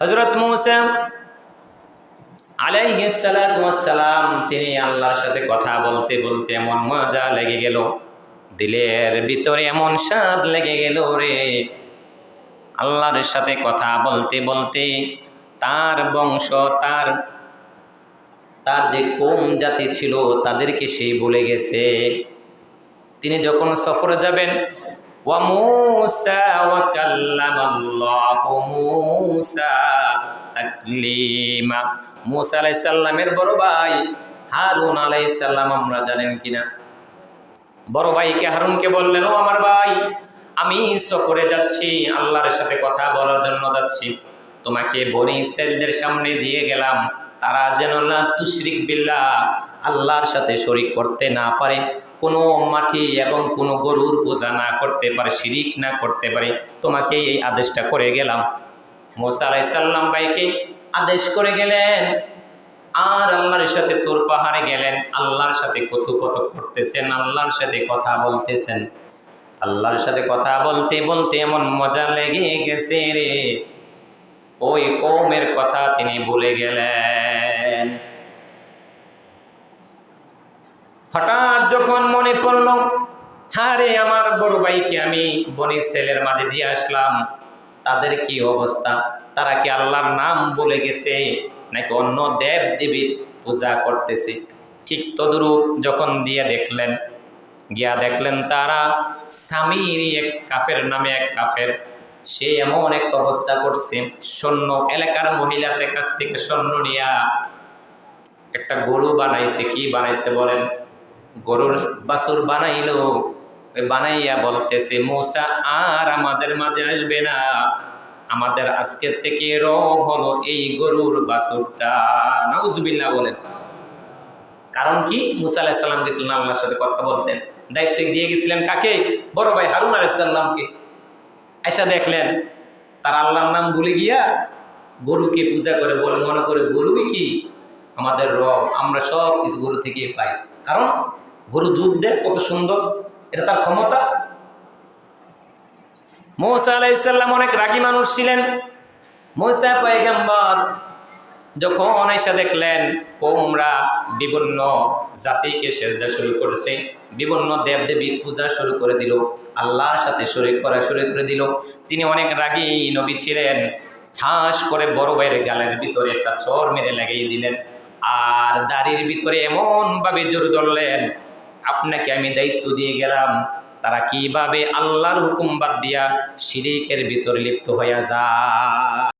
হজরত মুসা আলাইসালাম তিনি আল্লাহর সাথে কথা বলতে বলতে এমন মজা লেগে গেল। দিলের ভিতরে এমন স্বাদ লেগে গেল রে। আল্লাহর সাথে কথা বলতে বলতে তার বংশ, তার তার যে কোন জাতি ছিল তাদেরকে সে বলে গেছে, তিনি যখন সফরে যাবেন, ওয়া মুসা ওয়া কাল্লামাল্লাহু মুসা মুসা বড় ভাই হারুন আলাইহিস সালাম আমরা জানেন কিনা? বড় ভাইকে হারুনকে বললেন, ও আমার ভাই, আমি সফরে যাচ্ছি, আল্লাহর সাথে কথা বলার জন্য যাচ্ছি। তোমাকে বনি ইসরায়েলদের সামনে দিয়ে গেলাম। তারা যেন না তুশরিক বিল্লাহ, আল্লাহর সাথে শরিক করতে না পারে। কোনো মাটি এবং কোনো গরুর পূজা না করতে পারে, শিরিক না করতে পারে। তোমাকে এই আদেশটা করে গেলাম। মোসা আলাইসাল্লাম ভাইকে আদেশ করে গেলেন। আর আল্লাহর সাথে তোর পাহাড়ে গেলেন, আল্লাহর সাথে কথোপকথন করতেছেন, আল্লাহর সাথে কথা বলতেছেন। আল্লাহর সাথে কথা বলতে বলতে এমন মজা লেগে গেছে রে। ওই কৌমের কথা তিনি ভুলে গেলেন। হঠাৎ যখন মনে পড়ল, হারে আমার বড় ভাইকে আমি বনি ছেলের মাঝে দিয়ে আসলাম। তাদের কি অবস্থা? তারা কি আল্লাহর নাম বলে গেছে? নাকি অন্য দেব দেবীর পূজা করতেছে? ঠিক তদরূপ যখন দিয়ে দেখলেন, গিয়া দেখলেন তারা স্বামীর এক কাফের নামে এক কাফের। সে এমন এক অবস্থা করছে, সৈন্য, এলাকার মহিলাদের কাছ থেকে সৈন্য নিয়া একটা গরু বানাইছে। কি বানাইছে বলেন? গরুর বাছুর বানাইল বানাইয়া বলতেছে, মৌসা, আর আমাদের মাঝে আসবে না। আমাদের আজকের থেকে রব হলো এই গরুর বাছুরটা। নাউজবিল্লাহ বলেন। কারণ কি? মুসা আলাহিসাল্লাম গেছিলেন আল্লাহর সাথে কথা বলতেন। দায়িত্ব দিয়ে গেছিলেন কাকে? বড় ভাই হারুন আলাইসাল্লামকে আয়সা দেখলেন, তার আল্লাহর নাম ভুলে গিয়া গরুকে পূজা করে বলে, মনে করে গরুই কি? আমাদের রব, আমরা সব কিছু গরু থেকে পাই। কারণ গরু দুধ দেয়, কত সুন্দর। এটা তার ক্ষমতা। মৌসা আলাইসাল্লাম অনেক রাগী মানুষ ছিলেন। মৌসা পয়গাম্বর যখন এসে দেখলেন, কোমরা বিভিন্ন জাতিকে সেজদা শুরু করেছে, বিভিন্ন দেবদেবীর পূজা শুরু করে দিল, আল্লাহর সাথে শরীর করা শুরু করে দিল। তিনি অনেক রাগী নবী ছিলেন, ছাঁস করে বড় ভাইয়ের গালের ভিতরে একটা চর মেরে লাগিয়ে দিলেন, আর দাড়ির ভিতরে এমনভাবে জোর ধরলেন, আপনাকে আমি দায়িত্ব দিয়ে গেলাম তারা কীভাবে আল্লাহর হুকুম বাদ দিয়া শিরিকের ভিতরে লিপ্ত হইয়া যায়?